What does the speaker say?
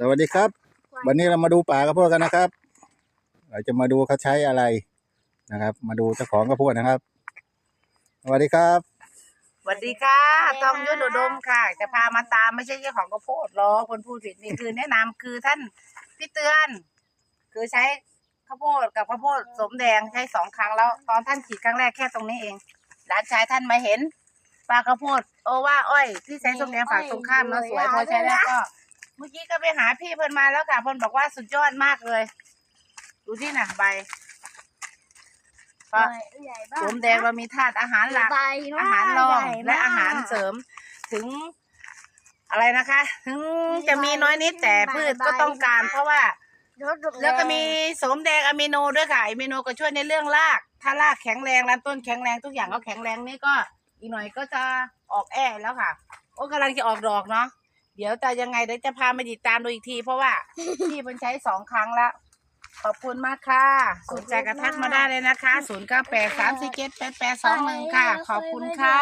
สวัสดีครับ วันนี้เรามาดูป่ากระโพดกันนะครับ เราจะมาดูเขาใช้อะไรนะครับ มาดูเจ้าของกระโพดนะครับ สวัสดีครับ สวัสดีค่ะตองยุทธอุดมค่ะ จะพามาตามไม่ใช่เจ้าของข้าวโพดหรอกคนพูดผิดนี่คือแนะนำคือท่านพี่เตือน คือใช้ข้าวโพดกับข้าวโพดสมแดงใช้สองครั้งแล้ว ตอนท่านฉีดครั้งแรกแค่ตรงนี้เองหลานชายท่านมาเห็นปลาข้าวโพดโอว่าอ้อย ที่ใช้สมแดงฝั่งตรงข้ามเนาะสวยพอใช้แล้วก็ เมื่อกี้ก็ไปหาพี่เพิ่นมาแล้วค่ะ เพิ่นบอกว่าสุดยอดมากเลย ดูที่น่ะใบก็สมแดงเรามีธาตุอาหารหลักอาหารรองและอาหารเสริมถึงอะไรนะคะ ถึงจะมีน้อยนิดแต่พืชก็ต้องการ เพราะว่า แล้วก็มีสมแดงอะมิโนด้วยค่ะอะมิโนก็ช่วยในเรื่องราก ถ้ารากแข็งแรงลำต้นแข็งแรงทุกอย่างก็แข็งแรงนี่ก็ อีกหน่อยก็จะออกแอ่แล้วค่ะ โอ้กำลังจะออกดอกเนาะ เดี๋ยวจะยังไงเดี๋ยวจะพามาติดตามดูอีกที เพราะว่า พี่มันใช้สองครั้งแล้ว ขอบคุณมากค่ะ สนใจกระทักมาได้เลยนะคะ0 9 8 3 4 7 8 8 2 1ค่ะ ขอบคุณค่ะ